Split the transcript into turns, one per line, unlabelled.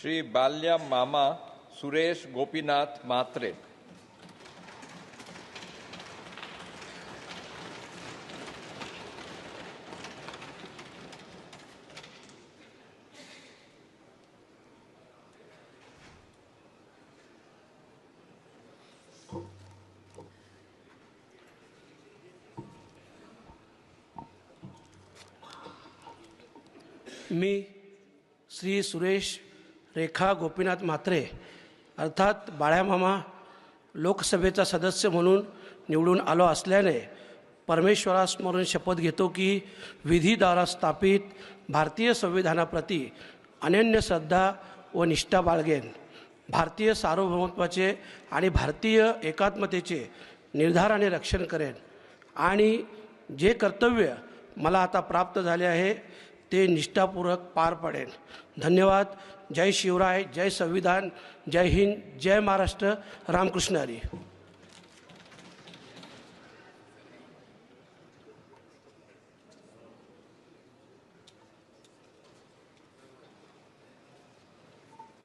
श्री बाल्या मामा सुरेश गोपीनाथ म्हात्रे
मी श्री सुरेश रेखा गोपीनाथ म्हात्रे अर्थात बाळ्यामामा लोकसभेचा सदस्य म्हणून निवडून आलो असल्याने परमेश्वरासमोरून शपथ घेतो की विधीद्वारा स्थापित भारतीय संविधानाप्रती अनन्य श्रद्धा व निष्ठा बाळगेन. भारतीय सार्वभौमत्वाचे आणि भारतीय एकात्मतेचे निर्धाराने रक्षण करेन. आणि जे कर्तव्य मला आता प्राप्त झाले आहे ते निष्ठापूर्वक पार पडेल धन्यवाद. जय शिवराय जय संविधान जय हिंद जय महाराष्ट्र. रामकृष्ण हरी.